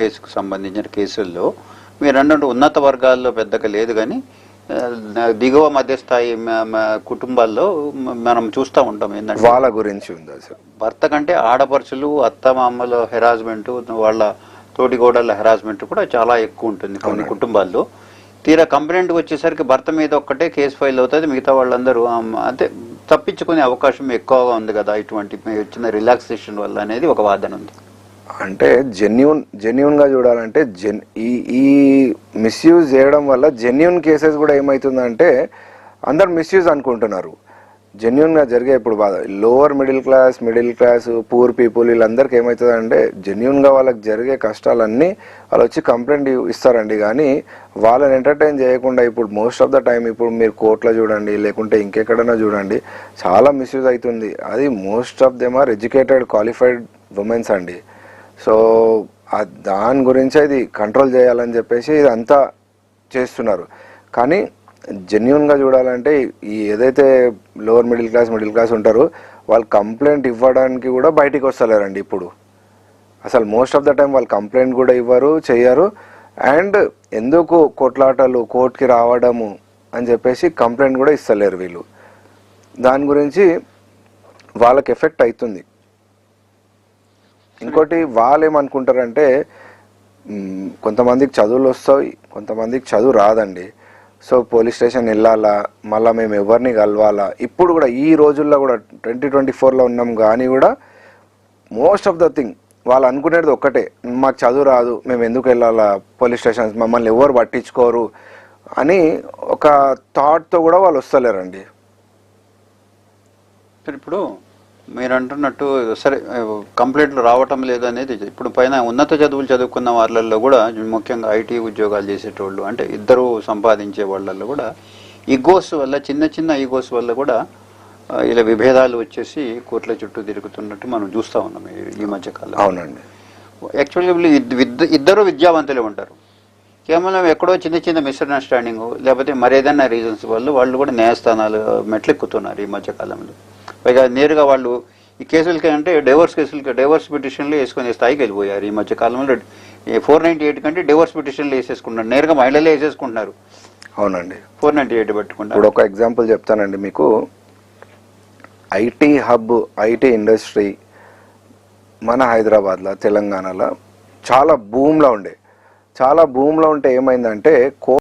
కేసుకు సంబంధించిన కేసుల్లో మీరు అన్నట్టు ఉన్నత వర్గాల్లో పెద్దగా లేదు కానీ దిగువ మధ్యస్థాయి కుటుంబాల్లో మనం చూస్తూ ఉంటాం ఏంటంటే వాళ్ళ గురించి ఉంది అసలు. భర్త కంటే ఆడపడుచులు అత్తమామల హెరాస్మెంట్ వాళ్ళ తోటిగోడల హెరాస్మెంట్ కూడా చాలా ఎక్కువ ఉంటుంది కొన్ని కుటుంబాల్లో. తీరా కంప్లైంట్కి వచ్చేసరికి భర్త మీద ఒక్కటే కేసు ఫైల్ అవుతుంది మిగతా వాళ్ళందరూ అంటే తప్పించుకునే అవకాశం ఎక్కువగా ఉంది కదా ఇటువంటి వచ్చిన రిలాక్సేషన్ వల్ల అనేది ఒక వాదన ఉంది. అంటే జెన్యున్ జెన్యున్గా చూడాలంటే జెన్ ఈ ఈ మిస్యూజ్ చేయడం వల్ల జెన్యున్ కేసెస్ కూడా ఏమవుతుందంటే అందరు మిస్యూజ్ అనుకుంటున్నారు. జెన్యున్గా జరిగే ఇప్పుడు బాధ. Lower middle class middle class poor people వీళ్ళందరికీ ఏమవుతుందంటే జెన్యున్గా వాళ్ళకి జరిగే కష్టాలన్నీ వాళ్ళు వచ్చి కంప్లైంట్ ఇస్తారండి. కానీ వాళ్ళని ఎంటర్టైన్ చేయకుండా ఇప్పుడు మోస్ట్ ఆఫ్ ద టైం ఇప్పుడు మీరు కోర్టులో చూడండి లేకుంటే ఇంకెక్కడైనా చూడండి చాలా మిస్యూజ్ అవుతుంది. అది most of them are educated qualified womens అండి. సో ఆ దాని గురించి ఇది కంట్రోల్ చేయాలని చెప్పేసి ఇదంతా చేస్తున్నారు. కానీ జెన్యున్గా చూడాలంటే ఈ ఏదైతే lower middle class middle class ఉంటారో వాళ్ళు కంప్లైంట్ ఇవ్వడానికి కూడా బయటికి వస్తలేరండి ఇప్పుడు. అసలు మోస్ట్ ఆఫ్ ద టైం వాళ్ళు కంప్లైంట్ కూడా ఇవ్వరు చేయరు అండ్ ఎందుకు కొట్లాటలు కోర్టుకి రావడము అని చెప్పేసి కంప్లైంట్ కూడా ఇస్తలేరు వీళ్ళు. దాని గురించి వాళ్ళకి ఎఫెక్ట్ అవుతుంది ఇంకోటి వాళ్ళు ఏమనుకుంటారంటే కొంతమందికి చదువులు వస్తాయి కొంతమందికి చదువు రాదండి. సో పోలీస్ స్టేషన్ వెళ్ళాలా మళ్ళీ మేము ఎవరిని కలవాలా? ఇప్పుడు కూడా ఈ రోజుల్లో కూడా ట్వంటీ ట్వంటీ ఫోర్లో ఉన్నాం కానీ కూడా మోస్ట్ ఆఫ్ ద థింగ్ వాళ్ళు అనుకునేది ఒక్కటే మాకు చదువు రాదు మేము ఎందుకు వెళ్ళాలా పోలీస్ స్టేషన్స్ మమ్మల్ని ఎవరు పట్టించుకోరు? అని ఒక థాట్తో కూడా వాళ్ళు వస్తలేరండి. ఇప్పుడు మీరు అంటున్నట్టు సరే కంప్లైంట్లు రావటం లేదనేది ఇప్పుడు పైన ఉన్నత చదువులు చదువుకున్న వాళ్ళల్లో కూడా ముఖ్యంగా ఐటీ ఉద్యోగాలు చేసేటోళ్ళు అంటే ఇద్దరు సంపాదించే వాళ్ళల్లో కూడా ఈగోస్ వల్ల చిన్న చిన్న ఈగోస్ వల్ల కూడా ఇలా విభేదాలు వచ్చేసి కోర్టుల చుట్టూ తిరుగుతున్నట్టు మనం చూస్తూ ఉన్నాం ఈ- ఈ మధ్య కాలం అవునండి. యాక్చువల్గా వీళ్ళు ఇద్దరు విద్యావంతులే ఉంటారు. కేవలం ఎక్కడో చిన్న చిన్న మిస్అండర్స్టాండింగ్ లేకపోతే మరేదైనా రీజన్స్ వల్ల వాళ్ళు కూడా న్యాయస్థానాలు మెట్లెక్కుతున్నారు ఈ మధ్య కాలంలో. పైగా నేరుగా వాళ్ళు ఈ కేసులకి అంటే డివోర్స్ కేసులకి డివోర్స్ పిటిషన్లు వేసుకునే స్థాయికి వెళ్ళిపోయారు ఈ మధ్య కాలంలో. ఫోర్ నైంటీ ఎయిట్ కంటే డివోర్స్ పిటిషన్లు వేసేసుకుంటున్నారు. నేరుగా మహిళలే వేసేసుకుంటున్నారు. అవునండి. ఫోర్ నైంటీ ఎయిట్ పెట్టుకుంటారు ఇప్పుడు ఒక ఎగ్జాంపుల్ చెప్తానండి మీకు. ఐటీ హబ్ ఐటీ ఇండస్ట్రీ మన హైదరాబాద్లో తెలంగాణలో చాలా భూమిలో ఉండే. చాలా భూమిలో ఉంటే ఏమైందంటే కో